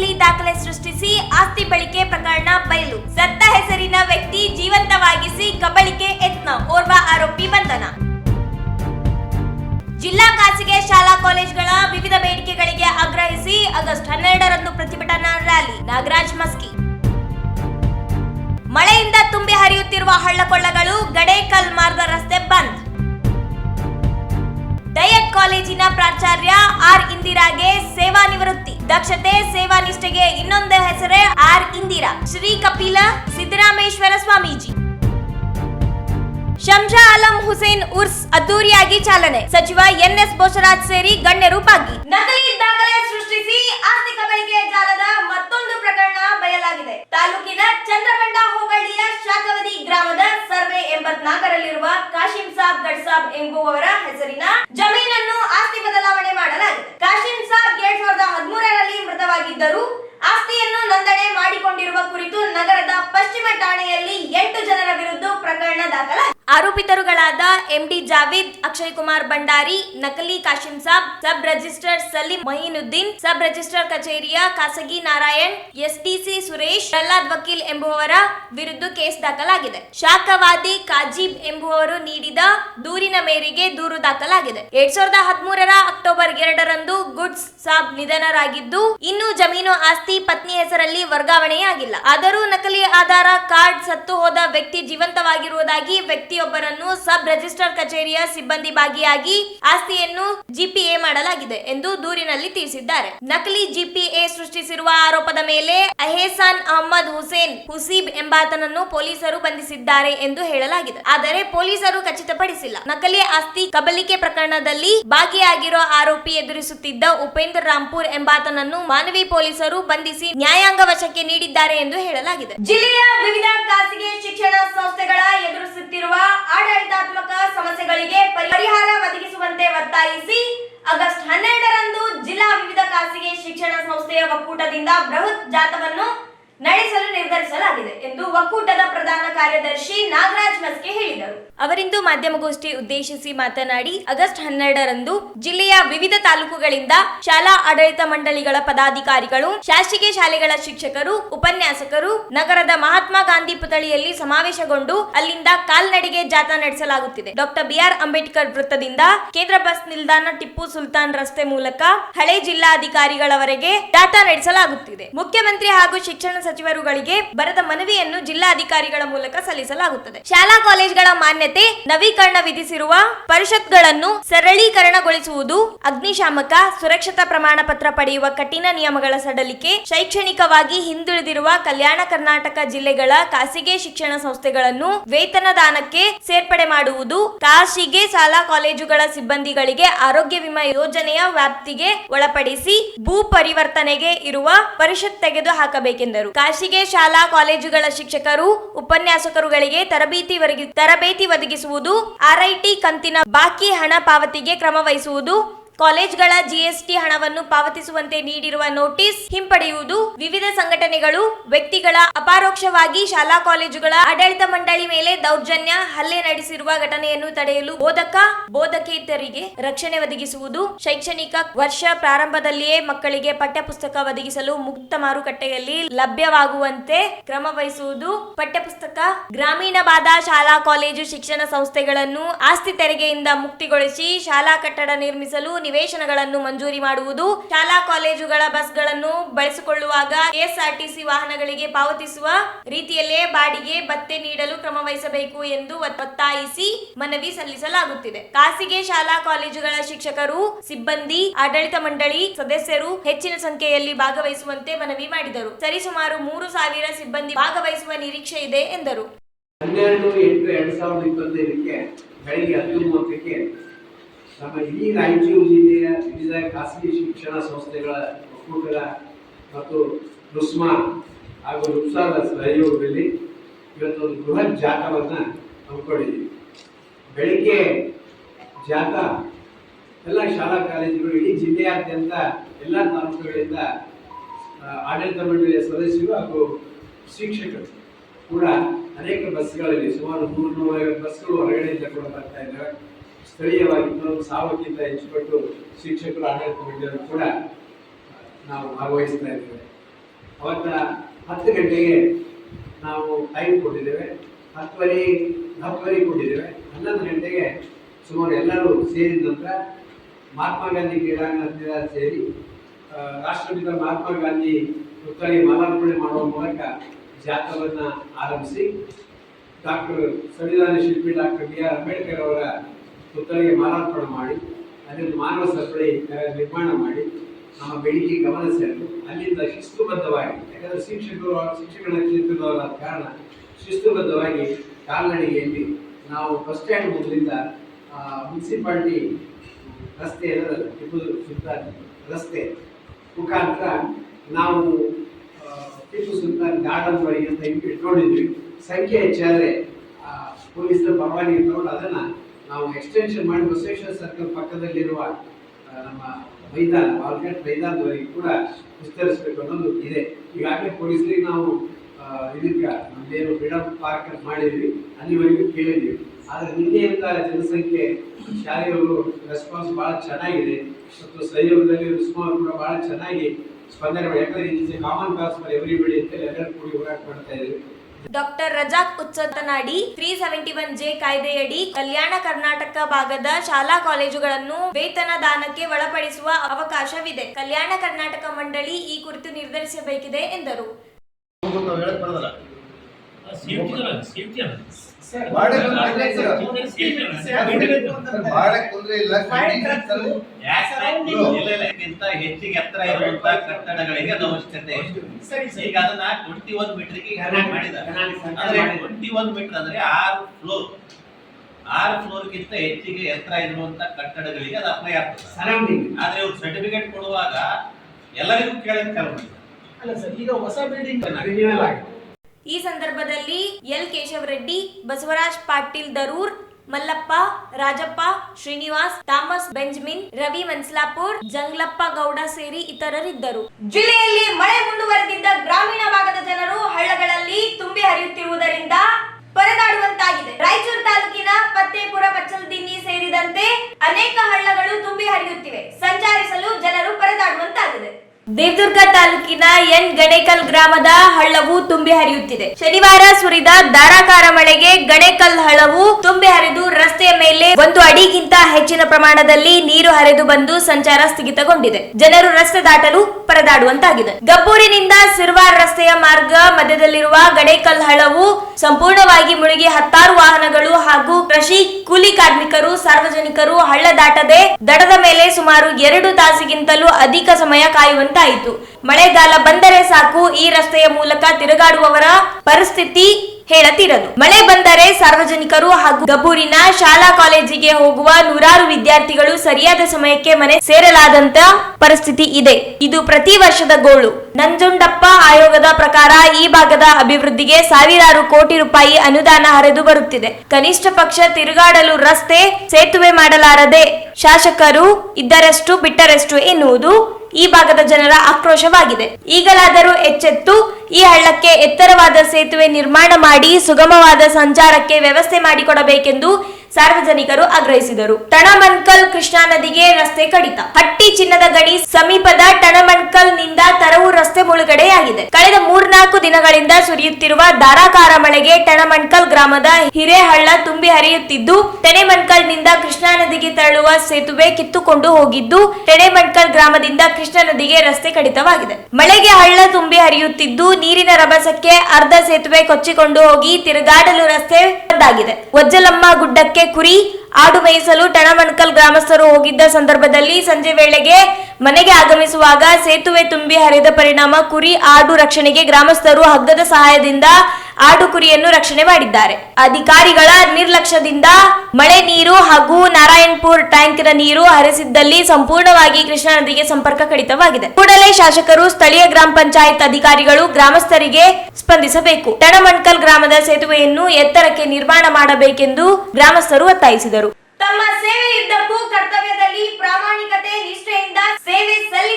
ನಕಲಿ ದಾಖಲೆ ಸೃಷ್ಟಿಸಿ ಆಸ್ತಿ ಬಳಿಕೆ ಪ್ರಕರಣ ಬಯಲು. ಸತ್ತ ಹೆಸರಿನ ವ್ಯಕ್ತಿ ಜೀವಂತವಾಗಿಸಿ ಕಬಳಿಕೆ ಯತ್ನ, ಓರ್ವ ಆರೋಪಿ ಬಂಧನ. ಜಿಲ್ಲಾ ಖಾಸಗಿ ಶಾಲಾ ಕಾಲೇಜುಗಳ ವಿವಿಧ ಬೇಡಿಕೆಗಳಿಗೆ ಆಗ್ರಹಿಸಿ ಆಗಸ್ಟ್ ಹನ್ನೆರಡರಂದು ಪ್ರತಿಭಟನಾ ರ್ಯಾಲಿ, ನಾಗರಾಜ್ ಮಸ್ಕಿ. ಮಳೆಯಿಂದ ತುಂಬಿ ಹರಿಯುತ್ತಿರುವ ಹಳ್ಳಕೊಳ್ಳಗಳು ಗಡೇಕಲ್ ದಕ್ಷತೆ, ಸೇವಾ ನಿಷ್ಠೆಗೆ ಇನ್ನೊಂದು ಹೆಸರೇ ಆರ್ ಇಂದಿರಾ. ಶ್ರೀ ಕಪಿಲ ಸಿದ್ದರಾಮೇಶ್ವರ ಸ್ವಾಮೀಜಿ. ಶಂಜಾ ಆಲಂ ಹುಸೇನ್ ಉರ್ಸ್ ಅದ್ದೂರಿಯಾಗಿ ಚಾಲನೆ. ಸಚಿವ ಎನ್ ಎಸ್ ಬೋಸರಾಜ್ ಸೇರಿ ಗಣ್ಯರು ಭಾಗಿ. ನಕಲಿ ದಾಖಲೆ ಸೃಷ್ಟಿಸಿ ಆಸ್ತಿ ಕಬಳಿಕೆ ಜಾಲದ ಮತ್ತೊಂದು ಪ್ರಕರಣ ಬಯಲಾಗಿದೆ. ತಾಲೂಕಿನ ಚಂದ್ರಗಂಡ ಹೋಬಳಿಯ ಶಾಖವದಿ ಗ್ರಾಮದ ಸರ್ವೆ ಎಂಬತ್ನಾಲ್ಕರಲ್ಲಿರುವ ಕಾಶಿಂ ಸಾಬ್ ಗಡ್ಸಾಬ್ ಎಂಬುವವರ ಹೆಸರಿನ ಜಮೀನನ್ನು ಆಸ್ತಿ ಬದಲಾವಣೆ ಮಾಡಲಾಗಿದೆ. ಕಾಶಿಂ ಸಾಬ್ ಎರಡ್ ಸಾವಿರದ ಹದಿಮೂರರಲ್ಲಿ ಮೃತವಾಗಿದ್ದರು ಆಸ್ತಿಯನ್ನು ನೋಂದಣಿ ಮಾಡಿಕೊಂಡಿರುವ ಕುರಿತು ನಗರದ ಪಶ್ಚಿಮ ಠಾಣೆಯಲ್ಲಿ ಎಂಟು ಜನರ ವಿರುದ್ಧ ಪ್ರಕರಣ ದಾಖಲಾಗಿದೆ. ಆರೋಪಿತರುಗಳಾದ ಎಂಡಿ ಜಾವಿದ್, ಅಕ್ಷಯ್ ಕುಮಾರ್ ಭಂಡಾರಿ, ನಕಲಿ Kashim Sab, sub register Salim Mahinuddin, sub register ಕಚೇರಿಯ ಖಾಸಗಿ ನಾರಾಯಣ್, ಎಸ್ಡಿಸಿ ಸುರೇಶ್, ಪ್ರಹ್ಲಾದ್ ವಕೀಲ್ ಎಂಬುವವರ ವಿರುದ್ಧ ಕೇಸ್ ದಾಖಲಾಗಿದೆ. ಶಾಖವಾದಿ ಕಾಜೀಬ್ ಎಂಬುವವರು ನೀಡಿದ ದೂರಿನ ಮೇರೆಗೆ ದೂರು ದಾಖಲಾಗಿದೆ. ಎರಡ್ ಸಾವಿರದ ಹದಿಮೂರರ ಅಕ್ಟೋಬರ್ ಎರಡರಂದು ಗುಡ್ಸ್ ಸಾಬ್ ನಿಧನರಾಗಿದ್ದು, ಇನ್ನು ಜಮೀನು ಆಸ್ತಿ ಪತ್ನಿ ಹೆಸರಲ್ಲಿ ವರ್ಗಾವಣೆಯಾಗಿಲ್ಲ. ಆದರೂ ನಕಲಿ ಆಧಾರ ಕಾರ್ಡ್ ಸತ್ತು ಹೋದ ವ್ಯಕ್ತಿ ಜೀವಂತವಾಗಿರುವುದಾಗಿ ವ್ಯಕ್ತಿಯೊಬ್ಬರನ್ನು ಸಬ್ ರಿಜಿಸ್ಟರ್ ಕಚೇರಿಯ ಸಿಬ್ಬಂದಿ ಭಾಗಿಯಾಗಿ ಆಸ್ತಿಯನ್ನು ಜಿಪಿಎ ಮಾಡಲಾಗಿದೆ ಎಂದು ದೂರಿನಲ್ಲಿ ತಿಳಿಸಿದ್ದಾರೆ. ನಕಲಿ ಜಿಪಿಎ ಸೃಷ್ಟಿಸಿರುವ ಆರೋಪದ ಮೇಲೆ ಅಹೇಸಾನ್ ಅಹಮ್ಮದ್ ಹುಸೇನ್ ಹುಸೀಬ್ ಎಂಬಾತನನ್ನು ಪೊಲೀಸರು ಬಂಧಿಸಿದ್ದಾರೆ ಎಂದು ಹೇಳಲಾಗಿದೆ. ಆದರೆ ಪೊಲೀಸರು ಖಚಿತಪಡಿಸಿಲ್ಲ. ನಕಲಿ ಆಸ್ತಿ ಕಬಲಿಕೆ ಪ್ರಕರಣದಲ್ಲಿ ಭಾಗಿಯಾಗಿರೋ ಆರೋಪಿ ಎದುರಿಸುತ್ತಿದ್ದ ಉಪೇಂದ್ರ ರಾಂಪುರ್ ಎಂಬಾತನನ್ನು ಮಾನವಿ ಪೊಲೀಸರು ಬಂಧಿಸಿ ನ್ಯಾಯಾಂಗ ವಶಕ್ಕೆ ನೀಡಿದ್ದಾರೆ ಎಂದು ಹೇಳಲಾಗಿದೆ. ಜಿಲ್ಲೆಯ ವಿವಿಧ ಖಾಸಗಿ ಶಿಕ್ಷಣ ಸಂಸ್ಥೆಗಳ ಎದುರಿಸುತ್ತಿರುವ ಆಡಳಿತಾತ್ಮಕ ಸಮಸ್ಯೆಗಳಿಗೆ ಪರಿಹಾರ ಒದಗಿಸುವಂತೆ ಒತ್ತಾಯಿಸಿ ಆಗಸ್ಟ್ ಹನ್ನೆರಡರಂದು ಜಿಲ್ಲಾ ವಿವಿಧ ಖಾಸಗಿ ಶಿಕ್ಷಣ ಸಂಸ್ಥೆಯ ಒಕ್ಕೂಟದಿಂದ ಬೃಹತ್ ಜಾಥವನ್ನು ನಡೆಸಲು ನಿರ್ಧರಿಸಲಾಗಿದೆ ಎಂದು ಒಕ್ಕೂಟದ ಪ್ರಧಾನ ಕಾರ್ಯದರ್ಶಿ ನಾಗರಾಜ್ ಮಸ್ಕೆ ಹೇಳಿದರು. ಅವರಿಂದು ಮಾಧ್ಯಮಗೋಷ್ಠಿ ಉದ್ದೇಶಿಸಿ ಮಾತನಾಡಿ, ಆಗಸ್ಟ್ ಹನ್ನೆರಡರಂದು ಜಿಲ್ಲೆಯ ವಿವಿಧ ತಾಲೂಕುಗಳಿಂದ ಶಾಲಾ ಆಡಳಿತ ಮಂಡಳಿಗಳ ಪದಾಧಿಕಾರಿಗಳು ಶಾಸಕಿ ಶಾಲೆಗಳ ಶಿಕ್ಷಕರು, ಉಪನ್ಯಾಸಕರು, ನಗರದ ಮಹಾತ್ಮ ಗಾಂಧಿ ಪುತಳಿಯಲ್ಲಿ ಸಮಾವೇಶಗೊಂಡು ಅಲ್ಲಿಂದ ಕಾಲ್ನಡಿಗೆ ಜಾಥಾ ನಡೆಸಲಾಗುತ್ತಿದೆ. ಡಾಕ್ಟರ್ ಬಿಆರ್ ಅಂಬೇಡ್ಕರ್ ವೃತ್ತದಿಂದ ಕೇಂದ್ರ ಬಸ್ ನಿಲ್ದಾಣ ಟಿಪ್ಪು ಸುಲ್ತಾನ್ ರಸ್ತೆ ಮೂಲಕ ಹಳೆ ಜಿಲ್ಲಾಧಿಕಾರಿಗಳವರೆಗೆ ಜಾಥಾ ನಡೆಸಲಾಗುತ್ತಿದೆ. ಮುಖ್ಯಮಂತ್ರಿ ಹಾಗೂ ಶಿಕ್ಷಣ ಸಚಿವರುಗಳಿಗೆ ಬರೆದ ಮನವಿಯನ್ನು ಜಿಲ್ಲಾಧಿಕಾರಿಗಳ ಮೂಲಕ ಸಲ್ಲಿಸಲಾಗುತ್ತದೆ. ಶಾಲಾ ಕಾಲೇಜುಗಳ ಮಾನ್ಯತೆ, ನವೀಕರಣ ವಿಧಿಸಿರುವ ಪರಿಷತ್ಗಳನ್ನು ಸರಳೀಕರಣಗೊಳಿಸುವುದು, ಅಗ್ನಿಶಾಮಕ ಸುರಕ್ಷತಾ ಪ್ರಮಾಣ ಪತ್ರ ಪಡೆಯುವ ಕಠಿಣ ನಿಯಮಗಳ ಸಡಲಿಕೆ, ಶೈಕ್ಷಣಿಕವಾಗಿ ಹಿಂದುಳಿದಿರುವ ಕಲ್ಯಾಣ ಕರ್ನಾಟಕ ಜಿಲ್ಲೆಗಳ ಖಾಸಗಿ ಶಿಕ್ಷಣ ಸಂಸ್ಥೆಗಳನ್ನು ವೇತನ ದಾನಕ್ಕೆ ಸೇರ್ಪಡೆ ಮಾಡುವುದು, ಖಾಸಗಿ ಶಾಲಾ ಕಾಲೇಜುಗಳ ಸಿಬ್ಬಂದಿಗಳಿಗೆ ಆರೋಗ್ಯ ವಿಮಾ ಯೋಜನೆಯ ವ್ಯಾಪ್ತಿಗೆ ಒಳಪಡಿಸಿ ಭೂ ಪರಿವರ್ತನೆಗೆ ಇರುವ ಪರಿಷತ್ ತೆಗೆದು ಹಾಕಬೇಕೆಂದರು ಖಾಸಗಿ ಶಾಲಾ ಕಾಲೇಜುಗಳ ಶಿಕ್ಷಕರು, ಉಪನ್ಯಾಸಕರುಗಳಿಗೆ ತರಬೇತಿ ತರಬೇತಿ ಒದಗಿಸುವುದು, ಆರ್ಐಟಿ ಕಂತಿನ ಬಾಕಿ ಹಣ ಪಾವತಿಗೆ ಕ್ರಮ ವಹಿಸುವುದು ಕಾಲೇಜ್ಗಳ ಜಿಎಸ್ಟಿ ಹಣವನ್ನು ಪಾವತಿಸುವಂತೆ ನೀಡಿರುವ ನೋಟಿಸ್ ಹಿಂಪಡೆಯುವುದು ವಿವಿಧ ಸಂಘಟನೆಗಳು, ವ್ಯಕ್ತಿಗಳ ಅಪಾರೋಕ್ಷವಾಗಿ ಶಾಲಾ ಕಾಲೇಜುಗಳ ಆಡಳಿತ ಮಂಡಳಿ ಮೇಲೆ ದೌರ್ಜನ್ಯ, ಹಲ್ಲೆ ನಡೆಸಿರುವ ಘಟನೆಯನ್ನು ತಡೆಯಲು ಬೋಧಕ, ಬೋಧಕೇತರಿಗೆ ರಕ್ಷಣೆ ಒದಗಿಸುವುದು, ಶೈಕ್ಷಣಿಕ ವರ್ಷ ಪ್ರಾರಂಭದಲ್ಲಿಯೇ ಮಕ್ಕಳಿಗೆ ಪಠ್ಯಪುಸ್ತಕ ಒದಗಿಸಲು ಮುಕ್ತ ಮಾರುಕಟ್ಟೆಯಲ್ಲಿ ಲಭ್ಯವಾಗುವಂತೆ ಕ್ರಮ ವಹಿಸುವುದು, ಪಠ್ಯಪುಸ್ತಕ ಗ್ರಾಮೀಣವಾದ ಶಾಲಾ ಕಾಲೇಜು ಶಿಕ್ಷಣ ಸಂಸ್ಥೆಗಳನ್ನು ಆಸ್ತಿ ತೆರಿಗೆಯಿಂದ ಮುಕ್ತಿಗೊಳಿಸಿ ಶಾಲಾ ಕಟ್ಟಡ ನಿರ್ಮಿಸಲು ನಿವೇಶನಗಳನ್ನು ಮಂಜೂರಿ ಮಾಡುವುದು, ಶಾಲಾ ಕಾಲೇಜುಗಳ ಬಸ್ಗಳನ್ನು ಬಳಸಿಕೊಳ್ಳುವಾಗ ಕೆಎಸ್ಆರ್ಟಿಸಿ ವಾಹನಗಳಿಗೆ ಪಾವತಿಸುವ ರೀತಿಯಲ್ಲೇ ಬಾಡಿಗೆ, ಭತ್ತೆ ನೀಡಲು ಕ್ರಮ ವಹಿಸಬೇಕು ಎಂದು ಒತ್ತಾಯಿಸಿ ಮನವಿ ಸಲ್ಲಿಸಲಾಗುತ್ತಿದೆ. ಖಾಸಗಿ ಶಾಲಾ ಕಾಲೇಜುಗಳ ಶಿಕ್ಷಕರು, ಸಿಬ್ಬಂದಿ, ಆಡಳಿತ ಮಂಡಳಿ ಸದಸ್ಯರು ಹೆಚ್ಚಿನ ಸಂಖ್ಯೆಯಲ್ಲಿ ಭಾಗವಹಿಸುವಂತೆ ಮನವಿ ಮಾಡಿದರು. ಸರಿಸುಮಾರು ಮೂರು ಸಾವಿರ ಸಿಬ್ಬಂದಿ ಭಾಗವಹಿಸುವ ನಿರೀಕ್ಷೆ ಇದೆ ಎಂದರು. ಹನ್ನೆರಡು ಎಂಟು ಎರಡು ಸಾವಿರದ ಇಪ್ಪತ್ತೈದಕ್ಕೆ ಬೆಳಿಗ್ಗೆ ಹತ್ತು ಮೂವತ್ತಕ್ಕೆ ನಮ್ಮ ಇಡೀ ರಾಯಚೂರು ಜಿಲ್ಲೆಯ ವಿವಿಧ ಖಾಸಗಿ ಶಿಕ್ಷಣ ಸಂಸ್ಥೆಗಳ ಒಕ್ಕೂಟದ ಮತ್ತು ನುಸ್ಮಾ ಹಾಗೂ ನುಪ್ಸಾದ ಸಹಯೋಗದಲ್ಲಿ ಇವತ್ತೊಂದು ಬೃಹತ್ ಜಾಥವನ್ನು ಹಮ್ಮಿಕೊಂಡಿದ್ದೀವಿ ಬೆಳಿಗ್ಗೆ ಜಾಥಾ, ಎಲ್ಲ ಶಾಲಾ ಕಾಲೇಜುಗಳು, ಇಡೀ ಜಿಲ್ಲೆಯಾದ್ಯಂತ ಎಲ್ಲ ತಾಲೂಕುಗಳಿಂದ ಆಡಳಿತ ಮಂಡಳಿಯ ಸದಸ್ಯರು ಹಾಗೂ ಶಿಕ್ಷಕರು ಕೂಡ ಅನೇಕ ಬಸ್ಗಳಲ್ಲಿ ಸುಮಾರು ನೂರು ನೂರೈವತ್ತು ಬಸ್ಗಳು ಹೊರಗಡೆಯಿಂದ ಕೂಡ ಬರ್ತಾ ಇದ್ದಾವೆ ಸ್ಥಳೀಯವಾಗಿ ಇನ್ನೊಂದು ಸಾವಿರಕ್ಕಿಂತ ಹೆಚ್ಚು ಪಟ್ಟು ಶಿಕ್ಷಕರು, ಆಡಳಿತ ಕೂಡ ನಾವು ಭಾಗವಹಿಸ್ತಾ ಇದ್ದೇವೆ. ಅವತ್ತ ಹತ್ತು ಗಂಟೆಗೆ ನಾವು ಟೈಮ್ ಕೊಟ್ಟಿದ್ದೇವೆ. ಹತ್ತುವರೆ ಹತ್ತುವರೆಗೆ ಕೊಟ್ಟಿದ್ದೇವೆ. ಹನ್ನೊಂದು ಗಂಟೆಗೆ ಸುಮಾರು ಎಲ್ಲರೂ ಸೇರಿದ ನಂತರ ಮಹಾತ್ಮ ಗಾಂಧಿ ಕ್ರೀಡಾಂಗಣದಿಂದ ಸೇರಿ ರಾಷ್ಟ್ರಪಿತ ಮಹಾತ್ಮ ಗಾಂಧಿ ಪುತ್ತಳಿ ಮಾಲಾರ್ಪಣೆ ಮಾಡುವ ಮೂಲಕ ಜಾಥವನ್ನು ಆರಂಭಿಸಿ, ಡಾಕ್ಟರ್ ಸಂವಿಧಾನ ಶಿಲ್ಪಿ ಡಾಕ್ಟರ್ ಬಿ ಆರ್ ಅಂಬೇಡ್ಕರ್ ಅವರ ಪುತ್ಥಳಿಗೆ ಮಾಲಾರ್ಪಣೆ ಮಾಡಿ ಅದನ್ನು ಮಾನವ ಸರಪಳಿ ನಿರ್ಮಾಣ ಮಾಡಿ, ನಮ್ಮ ಬೆಳಿಗ್ಗೆ ಗಮನ ಸೆಳೆದು, ಅಲ್ಲಿಂದ ಶಿಸ್ತುಬದ್ಧವಾಗಿ, ಯಾಕಂದರೆ ಶಿಕ್ಷಕರು ಶಿಕ್ಷಕರ ಕ್ಷೇತ್ರದವರ ಕಾರಣ ಶಿಸ್ತುಬದ್ಧವಾಗಿ ಕಾಲ್ನಡಿಗೆಯಲ್ಲಿ ನಾವು ಬಸ್ ಸ್ಟ್ಯಾಂಡ್ ಮೊದಲಿಂದ ಮುನ್ಸಿಪಾಲ್ಟಿ ರಸ್ತೆ ಟಿಪ್ಪು ಸುಲ್ತಾನ್ ರಸ್ತೆ ಮುಖಾಂತರ ನಾವು ಟಿಪ್ಪು ಸುಲ್ತಾನ್ ಗಾರ್ಡನ್ ವರೆಗೆ ಅಂತ ಇಟ್ಕೊಂಡಿದ್ವಿ. ಸಂಖ್ಯೆ ಹೆಚ್ಚಾದರೆ ಪೊಲೀಸರ ಪರವಾನಗಿ ತಗೊಂಡು ಅದನ್ನು ನಾವು ಎಕ್ಸ್ಟೆನ್ಷನ್ ಮಾಡಿ ಬಸವೇಶ್ವರ ಸರ್ಕಲ್ ಪಕ್ಕದಲ್ಲಿರುವ ನಮ್ಮ ಮೈದಾನ ಮಾರ್ಕೆಟ್ ಮೈದಾನದವರೆಗೆ ಕೂಡ ವಿಸ್ತರಿಸಬೇಕು ಅನ್ನೋದು ಇದೆ. ಈಗಾಗಲೇ ಪೊಲೀಸರಿಗೆ ನಾವು ಇದಕ್ಕೆ ನಮ್ದೇನು ಫ್ರೀಡಮ್ ಪಾರ್ಕ್ ಮಾಡಿದ್ವಿ ಅಲ್ಲಿವರೆಗೂ ಕೇಳಿದ್ವಿ ಆದರೆ ನಿನ್ನೆಯಿಂದ ಜನಸಂಖ್ಯೆ ಶಾಲೆಯವರು ರೆಸ್ಪಾನ್ಸ್ ಭಾಳ ಚೆನ್ನಾಗಿದೆ. ಮತ್ತು ಸಹಯೋಗದಲ್ಲಿ ರೆಸ್ಪಾನ್ಸ್ ಕೂಡ ಭಾಳ ಚೆನ್ನಾಗಿ ಸ್ಪಂದನೆ ಮಾಡಿ. ಕಾಮನ್ ಕಾಸ್ ಎವ್ರಿಬಡಿ ಅಂತ ಎಲ್ಲರೂ ಕೂಡಿ ಹೋರಾಟ ಮಾಡ್ತಾ ಇದ್ದೀವಿ ಡಾಕ್ಟರ್ ರಜಾಕ್ ಉಚ್ಚತನಾಡಿ ತ್ರೀ ಸೆವೆಂಟಿ ಒನ್ ಜೆ ಕಾಯ್ದೆಯಡಿ ಕಲ್ಯಾಣ ಕರ್ನಾಟಕ ಭಾಗದ ಶಾಲಾ ಕಾಲೇಜುಗಳನ್ನು ವೇತನ ದಾನಕ್ಕೆ ಒಳಪಡಿಸುವ ಅವಕಾಶವಿದೆ. ಕಲ್ಯಾಣ ಕರ್ನಾಟಕ ಮಂಡಳಿ ಈ ಕುರಿತು ನಿರ್ಧರಿಸಬೇಕಿದೆ ಎಂದರು. ಹೆಚ್ಚಿಗೆ ಎತ್ತರ ಇರುವಂತ ಕಟ್ಟಡಗಳಿಗೆ ಅದು ಅವಶ್ಯಕತೆ. ಈಗ ಅದನ್ನ ಟ್ವೆಂಟಿ ಒನ್ ಮೀಟರ್ಗೆ ಮಾಡಿದ್ದಾರೆ ಅಂದ್ರೆ ಟ್ವೆಂಟಿ ಒನ್ ಮೀಟರ್ ಅಂದ್ರೆ ಆರು ಫ್ಲೋರ್ ಆರು ಫ್ಲೋರ್ ಗಿಂತ ಹೆಚ್ಚಿಗೆ ಎತ್ತರ ಇರುವಂತ ಕಟ್ಟಡಗಳಿಗೆ ಅದು ಅಪ್ಲೈ ಆಗ್ತದೆ ಆದ್ರೆ ಇವ್ರು ಸರ್ಟಿಫಿಕೇಟ್ ಕೊಡುವಾಗ ಎಲ್ಲರಿಗೂ ಕೇಳಕ್ ಮಾಡಿದ್ದಾರೆ ಅಲ್ಲ ಸರ್ ಈಗ ಹೊಸ ಬಿಲ್ಡಿಂಗ್ ಈ ಸಂದರ್ಭದಲ್ಲಿ L Keshava Reddy Basavaraj Patil Darur, Mallappa, Rajappa, Srinivas, Thomas, Benjamin, Ravi Manslapur, Janglappa Gowda ಸೇರಿ ಇತರರಿದ್ದರು. ಜಿಲ್ಲೆಯಲ್ಲಿ ಮಳೆ ಮುಂದುವರೆದಿದ್ದ ಗ್ರಾಮೀಣ ಭಾಗದ ಜನರು ಹಳ್ಳಗಳಲ್ಲಿ ತುಂಬಿ ಹರಿಯುತ್ತಿರುವುದರಿಂದ ಪರದಾಡುವಂತಾಗಿದೆ. ರಾಯಚೂರು ತಾಲೂಕಿನ ಪತ್ತೇಪುರ ಪಚ್ಚಲದಿನ್ನಿ ಸೇರಿದಂತೆ ಅನೇಕ ಹಳ್ಳಗಳು ತುಂಬಿ ಹರಿಯುತ್ತಿವೆ. ಸಂಚರಿಸಲು ಜನರು ಪರದಾಡುವಂತಾಗಿದೆ. ದೇವದುರ್ಗ ತಾಲೂಕಿನ ಎನ್ ಗಣೇಕಲ್ ಗ್ರಾಮದ ಹಳ್ಳವು ತುಂಬಿ ಹರಿಯುತ್ತಿದೆ. ಶನಿವಾರ ಸುರಿದ ಧಾರಾಕಾರ ಮಳೆಗೆ ಗಣೇಕಲ್ ಹಳ್ಳವು ತುಂಬಿ ಹರಿದು ರಸ್ತೆಯ ಮೇಲೆ ಒಂದು ಅಡಿಗಿಂತ ಹೆಚ್ಚಿನ ಪ್ರಮಾಣದಲ್ಲಿ ನೀರು ಹರಿದು ಬಂದು ಸಂಚಾರ ಸ್ಥಗಿತಗೊಂಡಿದೆ. ಜನರು ರಸ್ತೆ ದಾಟಲು ಪರದಾಡುವಂತಾಗಿದೆ. ಗಬ್ಬೂರಿನಿಂದ ಸಿರ್ವಾರ್ ರಸ್ತೆಯ ಮಾರ್ಗ ಮಧ್ಯದಲ್ಲಿರುವ ಗಣೇಕಲ್ ಹಳ್ಳವು ಸಂಪೂರ್ಣವಾಗಿ ಮುಳುಗಿ ಹತ್ತಾರು ಹಾಗೂ ಕೃಷಿ ಕೂಲಿ ಕಾರ್ಮಿಕರು, ಸಾರ್ವಜನಿಕರು ಹಳ್ಳ ದಾಟದೆ ದಡದ ಮೇಲೆ ಸುಮಾರು ಎರಡು ತಾಸಿಗಿಂತಲೂ ಅಧಿಕ ಸಮಯ ಕಾಯುವಂತಾಯಿತು. ಮಳೆಗಾಲ ಬಂದರೆ ಸಾಕು, ಈ ರಸ್ತೆಯ ಮೂಲಕ ತಿರುಗಾಡುವವರ ಪರಿಸ್ಥಿತಿ ಹೇಳತಿರದು. ಮಳೆ ಬಂದರೆ ಸಾರ್ವಜನಿಕರು ಹಾಗೂ ಗಬೂರಿನ ಶಾಲಾ ಕಾಲೇಜಿಗೆ ಹೋಗುವ ನೂರಾರು ವಿದ್ಯಾರ್ಥಿಗಳು ಸರಿಯಾದ ಸಮಯಕ್ಕೆ ಮನೆ ಸೇರಲಾದಂತ ಪರಿಸ್ಥಿತಿ ಇದೆ. ಇದು ಪ್ರತಿ ವರ್ಷದ ಗೋಳು. ನಂಜುಂಡಪ್ಪ ಆಯೋಗದ ಪ್ರಕಾರ ಈ ಭಾಗದ ಅಭಿವೃದ್ಧಿಗೆ ಸಾವಿರಾರು ಕೋಟಿ ರೂಪಾಯಿ ಅನುದಾನ ಹರಿದು ಬರುತ್ತಿದೆ. ಕನಿಷ್ಠ ಪಕ್ಷ ತಿರುಗಾಡಲು ರಸ್ತೆ ಸೇತುವೆ ಮಾಡಲಾರದೆ ಶಾಸಕರು ಇದ್ದರಷ್ಟು ಬಿಟ್ಟರಷ್ಟು ಎನ್ನುವುದು ಈ ಭಾಗದ ಜನರ ಆಕ್ರೋಶವಾಗಿದೆ. ಈಗಲಾದರೂ ಎಚ್ಚೆತ್ತು ಈ ಹಳ್ಳಕ್ಕೆ ಎತ್ತರವಾದ ಸೇತುವೆ ನಿರ್ಮಾಣ ಮಾಡಿ ಸುಗಮವಾದ ಸಂಚಾರಕ್ಕೆ ವ್ಯವಸ್ಥೆ ಮಾಡಿಕೊಡಬೇಕೆಂದು ಸಾರ್ವಜನಿಕರು ಆಗ್ರಹಿಸಿದರು. ಟಣಮಣ್ಕಲ್ ಕೃಷ್ಣಾ ನದಿಗೆ ರಸ್ತೆ ಕಡಿತ. ಹಟ್ಟಿ ಚಿನ್ನದ ಗಡಿ ಸಮೀಪದ ಟಣಮಣ್ಕಲ್ನಿಂದ ತರವು ರಸ್ತೆ ಮುಳುಗಡೆಯಾಗಿದೆ. ಕಳೆದ ಮೂರ್ನಾಲ್ಕು ದಿನಗಳಿಂದ ಸುರಿಯುತ್ತಿರುವ ಧಾರಾಕಾರ ಮಳೆಗೆ ಟಣಮಣ್ಕಲ್ ಗ್ರಾಮದ ಹಿರೇಹಳ್ಳ ತುಂಬಿ ಹರಿಯುತ್ತಿದ್ದು ಟೆನೆಮನ್ಕಲ್ನಿಂದ ಕೃಷ್ಣಾ ನದಿಗೆ ತೆರಳುವ ಸೇತುವೆ ಕಿತ್ತುಕೊಂಡು ಹೋಗಿದ್ದು ಟೆನೆಮನ್ಕಲ್ ಗ್ರಾಮದಿಂದ ಕೃಷ್ಣಾ ನದಿಗೆ ರಸ್ತೆ ಕಡಿತವಾಗಿದೆ. ಮಳೆಗೆ ಹಳ್ಳ ತುಂಬಿ ಹರಿಯುತ್ತಿದ್ದು, ನೀರಿನ ರಭಸಕ್ಕೆ ಅರ್ಧ ಸೇತುವೆ ಕೊಚ್ಚಿಕೊಂಡು ಹೋಗಿ ತಿರುಗಾಡಲು ರಸ್ತೆ ಬಂದಾಗಿದೆ. ವಜ್ಜಲಮ್ಮ ಗುಡ್ಡಕ್ಕೆ ಕುರಿ, ಆಡು ಮೇಯಿಸಲು ಟಣಮಣಕಲ್ ಗ್ರಾಮಸ್ಥರು ಹೋಗಿದ್ದ ಸಂದರ್ಭದಲ್ಲಿ ಸಂಜೆ ವೇಳೆಗೆ ಮನೆಗೆ ಆಗಮಿಸುವಾಗ ಸೇತುವೆ ತುಂಬಿ ಹರಿದ ಪರಿಣಾಮ ಕುರಿ, ಆಡು ರಕ್ಷಣೆಗೆ ಗ್ರಾಮಸ್ಥರು ಹಗ್ಗದ ಸಹಾಯದಿಂದ ಆಡು ಕುರಿಯನ್ನು ರಕ್ಷಣೆ ಮಾಡಿದ್ದಾರೆ. ಅಧಿಕಾರಿಗಳ ನಿರ್ಲಕ್ಷ್ಯದಿಂದ ಮಳೆ ನೀರು ಹಾಗೂ ನಾರಾಯಣಪುರ್ ಟ್ಯಾಂಕಿನ ನೀರು ಹರಿಸಿದ್ದಲ್ಲಿ ಸಂಪೂರ್ಣವಾಗಿ ಕೃಷ್ಣಾ ನದಿಗೆ ಸಂಪರ್ಕ ಕಡಿತವಾಗಿದೆ. ಕೂಡಲೇ ಶಾಸಕರು ಸ್ಥಳೀಯ ಗ್ರಾಮ ಪಂಚಾಯತ್ ಅಧಿಕಾರಿಗಳು ಗ್ರಾಮಸ್ಥರಿಗೆ ಸ್ಪಂದಿಸಬೇಕು. ಟಣಮಣ್ಕಲ್ ಗ್ರಾಮದ ಸೇತುವೆಯನ್ನು ಎತ್ತರಕ್ಕೆ ನಿರ್ಮಾಣ ಮಾಡಬೇಕೆಂದು ಗ್ರಾಮಸ್ಥರು ಒತ್ತಾಯಿಸಿದರು. ತಮ್ಮ ಸೇವೆ ಇದ್ದಕ್ಕೂ ಕರ್ತವ್ಯದಲ್ಲಿ ಪ್ರಾಮಾಣಿಕತೆ, ನಿಷ್ಠೆಯಿಂದ ಸೇವೆ ಸಲ್ಲಿಸುವುದರಾಗಿದ್ದಾರೆ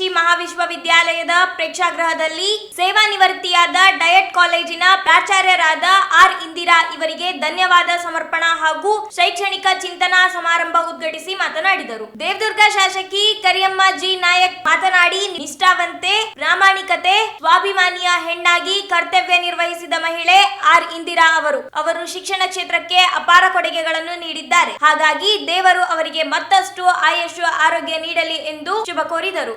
ಕೃಷಿ ಮಹಾವಿಶ್ವವಿದ್ಯಾಲಯದ ಪ್ರೇಕ್ಷಾಗೃಹದಲ್ಲಿ ಸೇವಾನಿವೃತ್ತಿಯಾದ ಡಯಟ್ ಕಾಲೇಜಿನ ಪ್ರಾಚಾರ್ಯರಾದ ಆರ್ ಇಂದಿರಾ ಇವರಿಗೆ ಧನ್ಯವಾದ ಸಮರ್ಪಣಾ ಹಾಗೂ ಶೈಕ್ಷಣಿಕ ಚಿಂತನಾ ಸಮಾರಂಭ ಉದ್ಘಾಟಿಸಿ ಮಾತನಾಡಿದರು. ದೇವದುರ್ಗ ಶಾಸಕಿ ಕರಿಯಮ್ಮ ಜಿ ನಾಯಕ್ ಮಾತನಾಡಿ, ನಿಷ್ಠಾವಂತೆ, ಪ್ರಾಮಾಣಿಕತೆ, ಸ್ವಾಭಿಮಾನಿಯ ಹೆಣ್ಣಾಗಿ ಕರ್ತವ್ಯ ನಿರ್ವಹಿಸಿದ ಮಹಿಳೆ ಆರ್ ಇಂದಿರಾ ಅವರು. ಅವರು ಶಿಕ್ಷಣ ಕ್ಷೇತ್ರಕ್ಕೆ ಅಪಾರ ಕೊಡುಗೆಗಳನ್ನು ನೀಡಿದ್ದಾರೆ. ಹಾಗಾಗಿ ದೇವರು ಅವರಿಗೆ ಮತ್ತಷ್ಟು ಆಯಸ್ಸು, ಆರೋಗ್ಯ ನೀಡಲಿ ಎಂದು ಶುಭ ಕೋರಿದರು.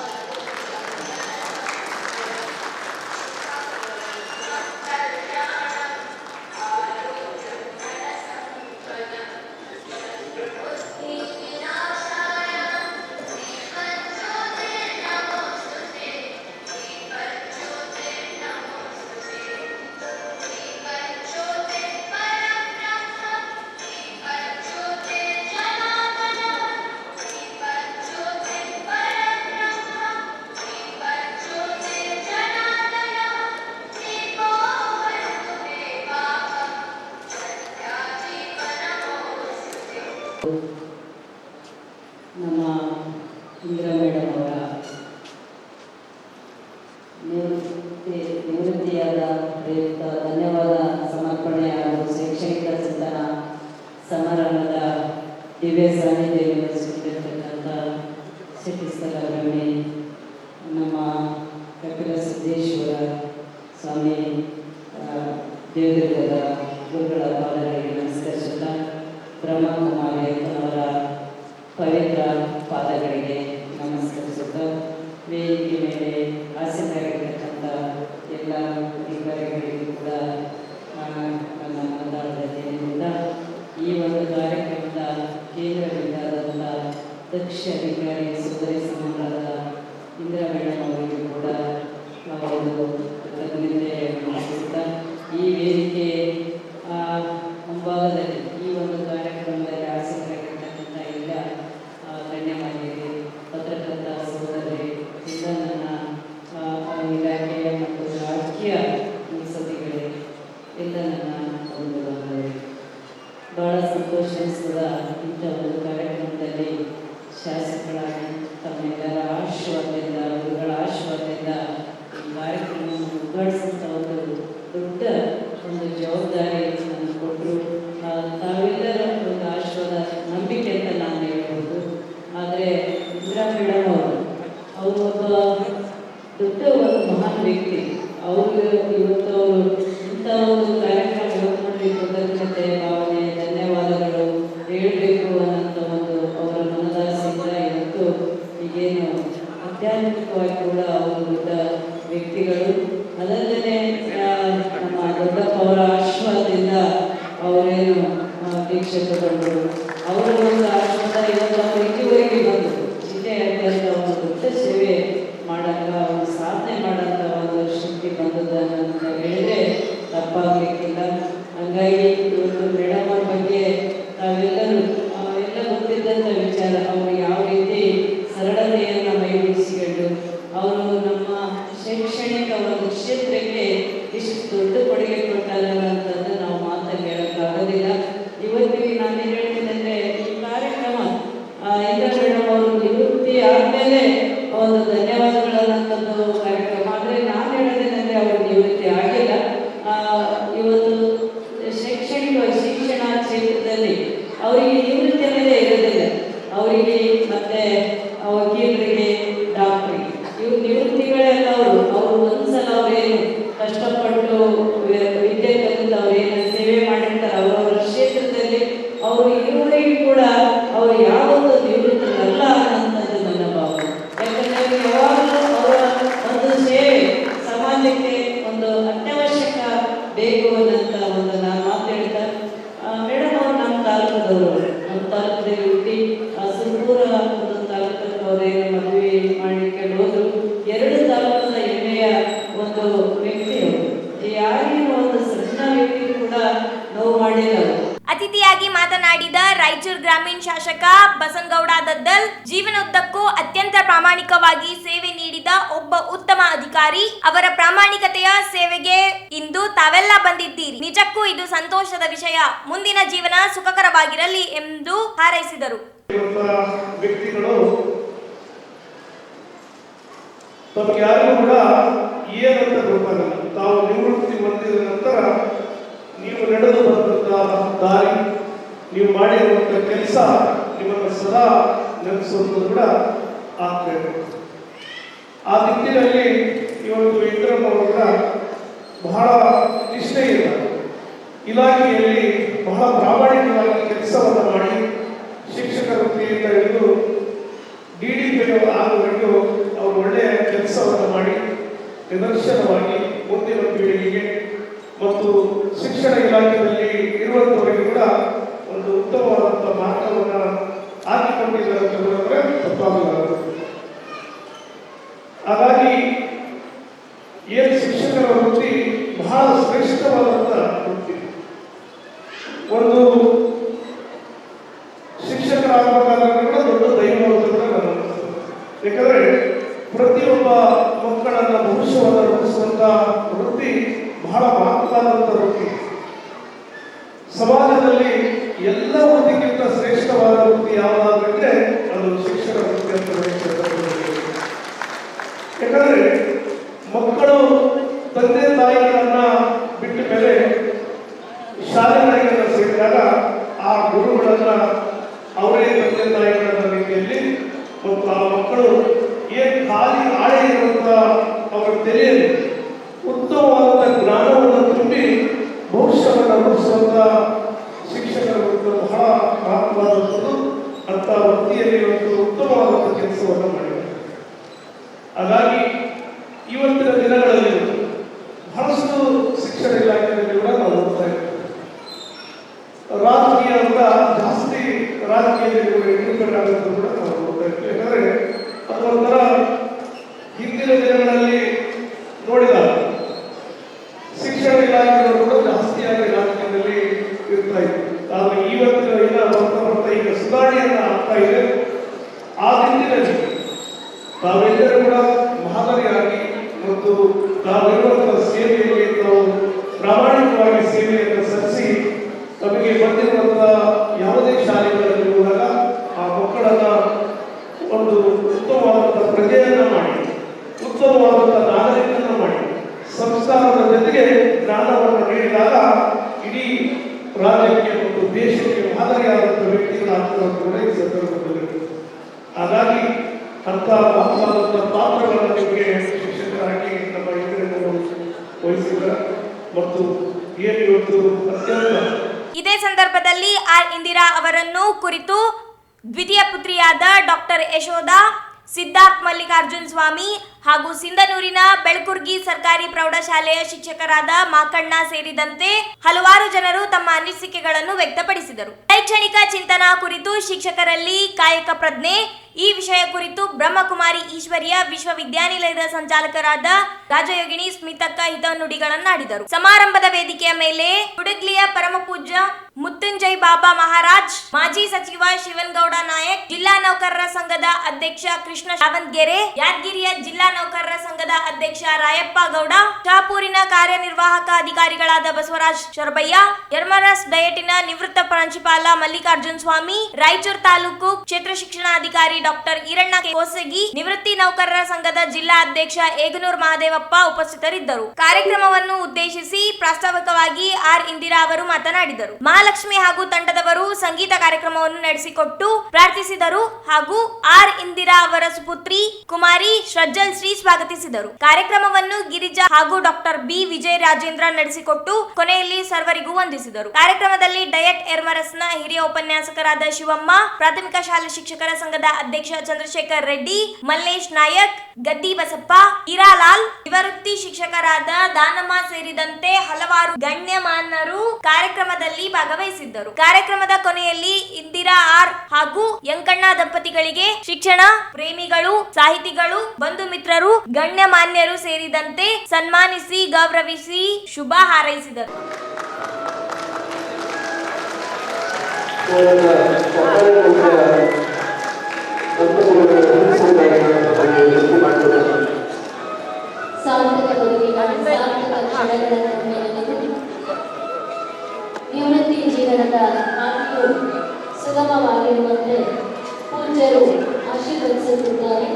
Amen. ಸಂತೋಷದ ವಿಷಯ. ಮುಂದಿನ ಜೀವನ ಸುಖಕರವಾಗಿರಲಿ ಎಂದು ಹಾರೈಸಿದರು. ವ್ಯಕ್ತಿಗಳು ಕೂಡ ತಾವು ನಿವೃತ್ತಿ ಹೊಂದಿದ ನೀವು ನಡೆದು ಬಂದಂತಹ ದಾರಿ, ನೀವು ಮಾಡಿರುವಂತ ಕೆಲಸ ನಿಮ್ಮನ್ನು ಸದಾ ನೆನೆಸುವುದು ಕೂಡ ಆಗ್ಬೇಕು ಆ ದಿಕ್ಕಿನಲ್ಲಿ ಇವತ್ತು ಇಂದ್ರಮ್ಮ ಕೂಡ ಬಹಳ ನಿಷ್ಠೆಯಿಂದ ಇಲಾಖೆಯಲ್ಲಿ ಬಹಳ ಪ್ರಾಮಾಣಿಕವಾಗಿ ಕೆಲಸವನ್ನು ಮಾಡಿ ಶಿಕ್ಷಕರ ವೃತ್ತಿಯಿಂದ ಹಿಡಿದು ಡಿ ಡಿ ಪಿಗಳು ಅವರು ಒಳ್ಳೆಯ ಕೆಲಸವನ್ನು ಮಾಡಿ ನಿದರ್ಶನವಾಗಿ ಮುಂದಿನ ಪೀಳಿಗೆಗೆ ಮತ್ತು ಶಿಕ್ಷಣ ಇಲಾಖೆಯಲ್ಲಿ ಇರುವಂಥವರಿಗೆ ಕೂಡ ಒಂದು ಉತ್ತಮವಾದಂಥ ಮಾರ್ಗವನ್ನು ಹಾಕಿಕೊಂಡಿದ್ದಾರೆ ಅಂತ ಹೇಳಿದ್ರೆ ತಪ್ಪಾಗಲಾರದು ಹಾಗಾಗಿ ಏನು ಶಿಕ್ಷಕರ ವೃತ್ತಿ ಬಹಳ ಶ್ರೇಷ್ಠವಾದಂಥ ಒಂದು പട്ടയിൽ അതിന്റെ രചന ಶಿಕ್ಷಕರಾದ ಮಾಕಣ್ಣ ಸೇರಿದಂತೆ ಹಲವಾರು ಜನರು ತಮ್ಮ ಅನಿಸಿಕೆಗಳನ್ನು ವ್ಯಕ್ತಪಡಿಸಿದರು. ಶೈಕ್ಷಣಿಕ ಚಿಂತನಾ ಕುರಿತು ಶಿಕ್ಷಕರಲ್ಲಿ ಕಾಯಕ ಪ್ರಜ್ಞೆ, ಈ ವಿಷಯ ಕುರಿತು ಬ್ರಹ್ಮಕುಮಾರಿ ಈಶ್ವರಿಯ ವಿಶ್ವವಿದ್ಯಾನಿಲಯದ ಸಂಚಾಲಕರಾದ ರಾಜಯೋಗಿಣಿ ಸ್ಮಿತಕ್ಕ ಹಿತನುಡಿಗಳನ್ನಾಡಿದರು ಸಮಾರಂಭದ ವೇದಿಕೆಯ ಮೇಲೆ ಹುಡುಗ್ಲಿಯ ಪರಮ ಪೂಜ್ಯ ಮುತ್ತುಂಜಯ್ ಬಾಬಾ ಮಹಾರಾಜ್, ಮಾಜಿ ಸಚಿವ ಶಿವನ್ಗೌಡ ನಾಯಕ್, ಜಿಲ್ಲಾ ನೌಕರರ ಸಂಘದ ಅಧ್ಯಕ್ಷ ಕೃಷ್ಣ ಶಾವಂತ್ಗೆರೆ ಯಾದಗಿರಿಯ ಜಿಲ್ಲಾ ನೌಕರರ ಸಂಘದ ಅಧ್ಯಕ್ಷ ರಾಯಪ್ಪ ಗೌಡ, ಶಾಪೂರಿನ ಕಾರ್ಯನಿರ್ವಾಹಕ ಅಧಿಕಾರಿಗಳಾದ ಬಸವರಾಜ್ ಶರಬಯ್ಯ ಯರ್ಮರಸ್ ಡಯಟಿನ ನಿವೃತ್ತ ಪ್ರಾಂಶುಪಾಲ ಮಲ್ಲಿಕಾರ್ಜುನ್ ಸ್ವಾಮಿ, ರಾಯಚೂರು ತಾಲೂಕು ಕ್ಷೇತ್ರ ಶಿಕ್ಷಣಾಧಿಕಾರಿ ಡಾಕ್ಟರ್ ಈರಣ್ಣ. ಕೋಸಗಿ, ನಿವೃತ್ತಿ ನೌಕರರ ಸಂಘದ ಜಿಲ್ಲಾ ಅಧ್ಯಕ್ಷ ಏಗನೂರ್ ಮಹಾದೇವಪ್ಪ ಉಪಸ್ಥಿತರಿದ್ದರು. ಕಾರ್ಯಕ್ರಮವನ್ನು ಉದ್ದೇಶಿಸಿ ಪ್ರಾಸ್ತಾವಿಕವಾಗಿ ಆರ್. ಇಂದಿರಾ ಅವರು ಮಾತನಾಡಿದರು. ಮಹಾಲಕ್ಷ್ಮಿ ಹಾಗೂ ತಂಡದವರು ಸಂಗೀತ ಕಾರ್ಯಕ್ರಮವನ್ನು ನಡೆಸಿಕೊಟ್ಟು ಪ್ರಾರ್ಥಿಸಿದರು ಹಾಗೂ ಆರ್. ಇಂದಿರಾ ಅವರ ಸುಪುತ್ರಿ ಕುಮಾರಿ ಶ್ರಜ್ಜಲ್ ಶ್ರೀ ಸ್ವಾಗತಿಸಿದರು. ಕಾರ್ಯಕ್ರಮವನ್ನು ಗಿರಿಜಾ ಹಾಗೂ ಡಾಕ್ಟರ್ ಬಿ. ವಿಜಯ ರಾಜೇಂದ್ರ ನಡೆಸಿಕೊಟ್ಟು ಕೊನೆಯಲ್ಲಿ ಸರ್ವರಿಗೂ ವಂದಿಸಿದರು. ಕಾರ್ಯಕ್ರಮದಲ್ಲಿ ಡಯಟ್ ಎರ್ಮರಸ್ನ ಹಿರಿಯ ಉಪನ್ಯಾಸಕರಾದ ಶಿವಮ್ಮ, ಪ್ರಾಥಮಿಕ ಶಾಲಾ ಶಿಕ್ಷಕರ ಸಂಘದ ಅಧ್ಯಕ್ಷ ಚಂದ್ರಶೇಖರ್ ರೆಡ್ಡಿ, ಮಲ್ಲೇಶ್ ನಾಯಕ್ ಗದ್ದಿ ಬಸಪ್ಪ ಹೀರಾಲಾಲ್ ನಿವೃತ್ತಿ ಶಿಕ್ಷಕರಾದ ದಾನಮ್ಮ ಸೇರಿದಂತೆ ಹಲವಾರು ಗಣ್ಯಮಾನ್ಯರು ಕಾರ್ಯಕ್ರಮದಲ್ಲಿ ಭಾಗವಹಿಸಿದ್ದರು. ಕಾರ್ಯಕ್ರಮದ ಕೊನೆಯಲ್ಲಿ ಇಂದಿರಾ ಆರ್ ಹಾಗೂ ಯಂಕಣ್ಣ ದಂಪತಿಗಳಿಗೆ ಶಿಕ್ಷಣ, ಪ್ರೇಮಿಗಳು, ಸಾಹಿತಿಗಳು, ಬಂಧು ಮಿತ್ರರು, ಗಣ್ಯಮಾನ್ಯರು ಸೇರಿದಂತೆ ಸನ್ಮಾನಿಸಿ ಗೌರವಿಸಿ ಶುಭ ಹಾರೈಸಿದರು. ನಿವೃತ್ತಿ ಜೀವನದ ಮಾತಿಯು ಸುಗಮವಾಗಿರುವಂತೆ ಪೂಜರು ಆಶೀರ್ವದಿಸುತ್ತಿದ್ದಾರೆ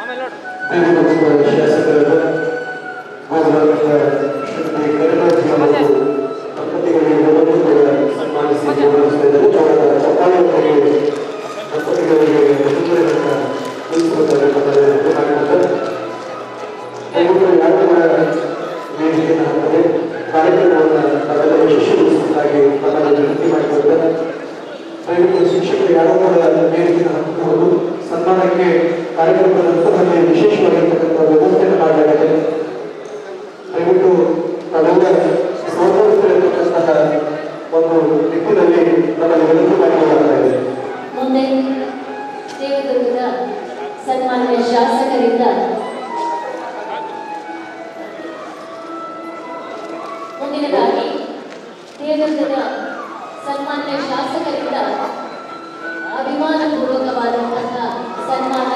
ಆಮೇಲೆ ಮೊದಲನೇದಾಗಿ ದೇವರ ಸನ್ಮಾನ್ಯ ಶಾಸಕರಿಂದ ಅಭಿಮಾನಪೂರ್ವಕವಾದಂತಹ ಸನ್ಮಾನ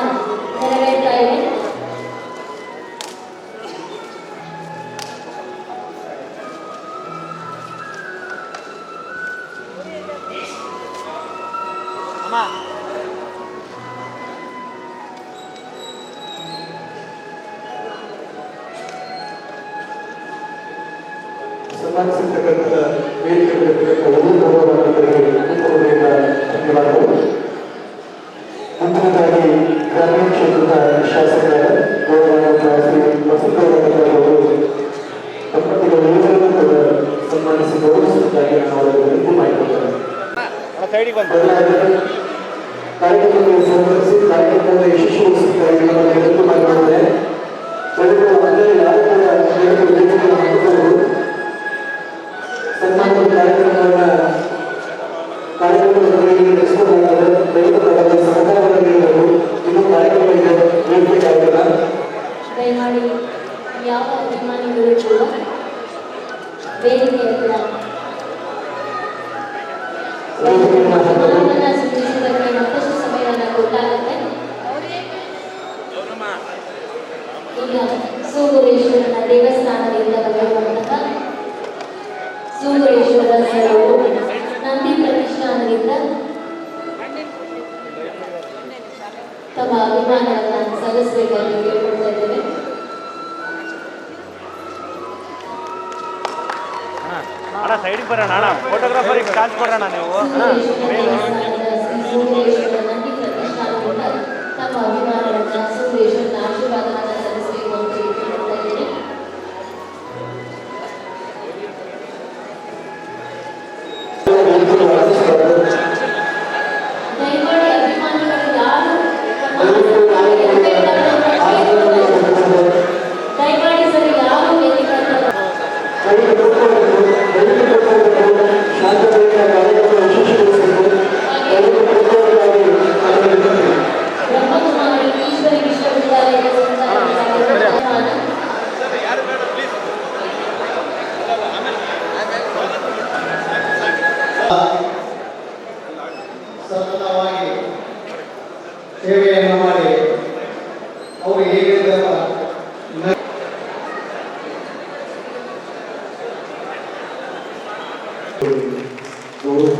ನೆರವೇರ್ತಾ ಇದೆ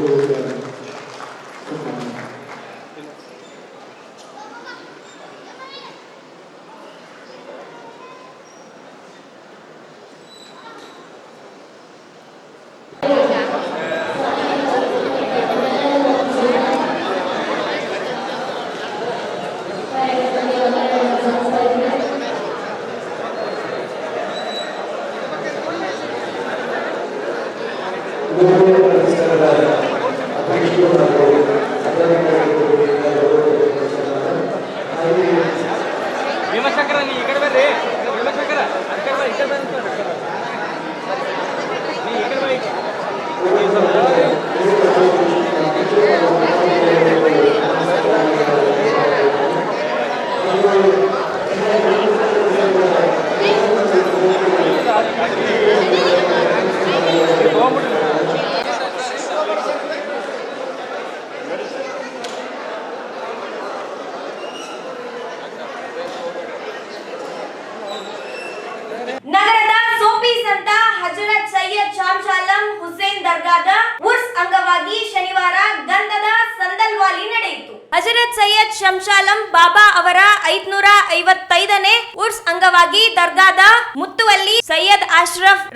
ございます。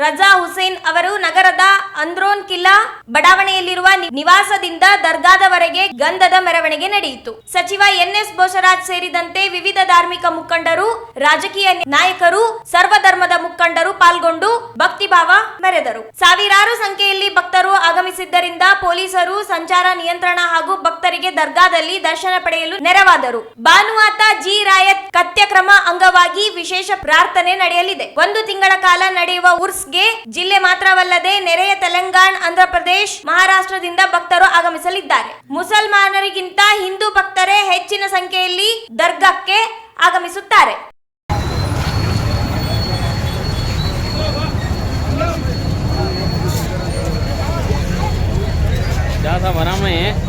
ರಜಾ ಹುಸೇನ್ ಅವರು ನಗರದ ಅಂದ್ರೋನ್ ಕಿಲ್ಲಾ ಬಡಾವಣೆಯಲ್ಲಿರುವ ನಿವಾಸದಿಂದ ದರ್ಗಾದವರೆಗೆ ಗಂಧದ ಮೆರವಣಿಗೆ ನಡೆಯಿತು. ಸಚಿವ ಎನ್ಎಸ್ ಬೋಸರಾಜ್ ಸೇರಿದಂತೆ ವಿವಿಧ ಧಾರ್ಮಿಕ ಮುಖಂಡರು, ರಾಜಕೀಯ ನಾಯಕರು, ಸರ್ವಧರ್ಮದ ಮುಖಂಡರು ಪಾಲ್ಗೊಂಡು ಭಕ್ತಿಭಾವ ಮೆರೆದರು. ಸಾವಿರಾರು ಸಂಖ್ಯೆಯಲ್ಲಿ ಭಕ್ತರು ಆಗಮಿಸಿದ್ದರಿಂದ ಪೊಲೀಸರು ಸಂಚಾರ ನಿಯಂತ್ರಣ ಹಾಗೂ ಭಕ್ತರಿಗೆ ದರ್ಗಾದಲ್ಲಿ ದರ್ಶನ ಪಡೆಯಲು ನೆರವಾದರು. ಭಾನುವಾತ ಜಿ ರಾಯತ್ ಕತ್ಯಕ್ರಮ ಅಂಗವಾಗಿ ವಿಶೇಷ ಪ್ರಾರ್ಥನೆ ನಡೆಯಲಿದೆ. ಒಂದು ತಿಂಗಳ ಕಾಲ ನಡೆಯುವ ಉರ್ಸ್ಗೆ ಜಿಲ್ಲೆ ಮಾತ್ರವಲ್ಲದೆ ನೆರೆಯ ತೆಲಂಗಾಣ ಆಂಧ್ರಪ್ರದೇಶ ಮಹಾರಾಷ್ಟ್ರದಿಂದ ಭಕ್ತರು ಆಗಮಿಸಲಿದ್ದಾರೆ. ಮುಸಲ್ಮಾನರಿಗಿಂತ ಹಿಂದೂ ಭಕ್ತರೇ ಹೆಚ್ಚಿನ ಸಂಖ್ಯೆಯಲ್ಲಿ ದರ್ಗಾಕ್ಕೆ ಆಗಮಿಸುತ್ತಾರೆ. थोड़ा सा वरा में है।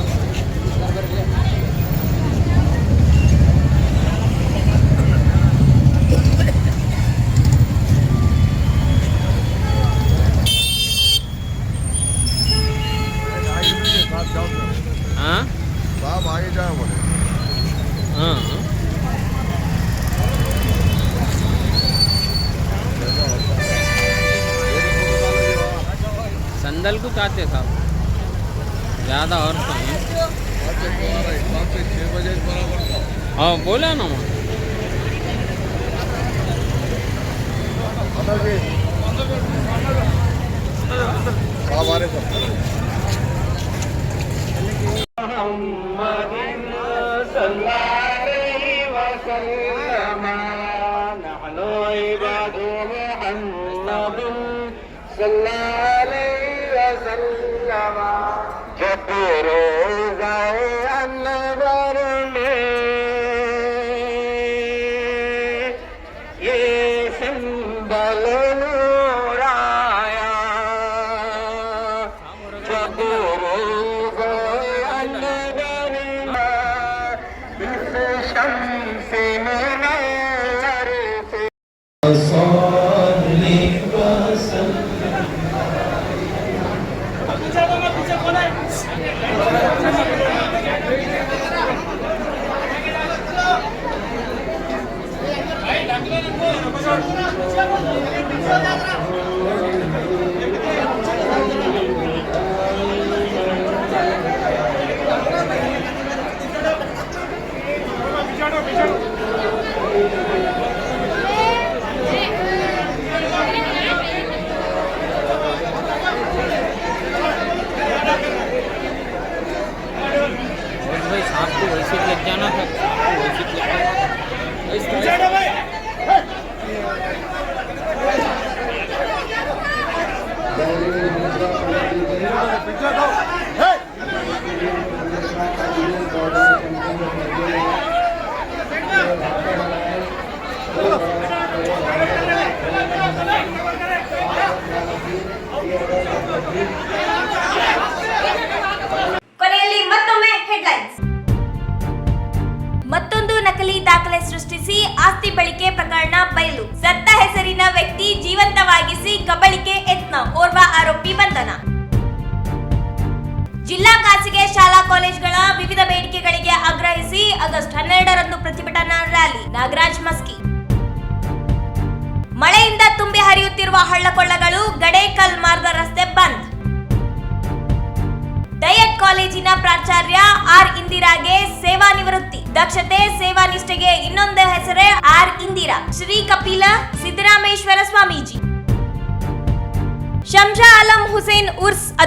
हाँ बोला ना मैं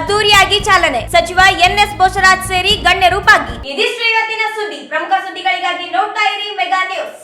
ಅದ್ದೂರಿಯಾಗಿ ಚಾಲನೆ. ಸಚಿವ ಎನ್ ಎಸ್ ಬೋಸರಾಜ್ ಸೇರಿ ಗಣ್ಯರು ಭಾಗಿ. ಇದಿಷ್ಟು ಇವತ್ತಿನ ಸುದ್ದಿ. ಪ್ರಮುಖ ಸುದ್ದಿಗಳಿಗಾಗಿ ನೋಡ್ತಾ ಇರಿ ಮೆಗಾ ನ್ಯೂಸ್.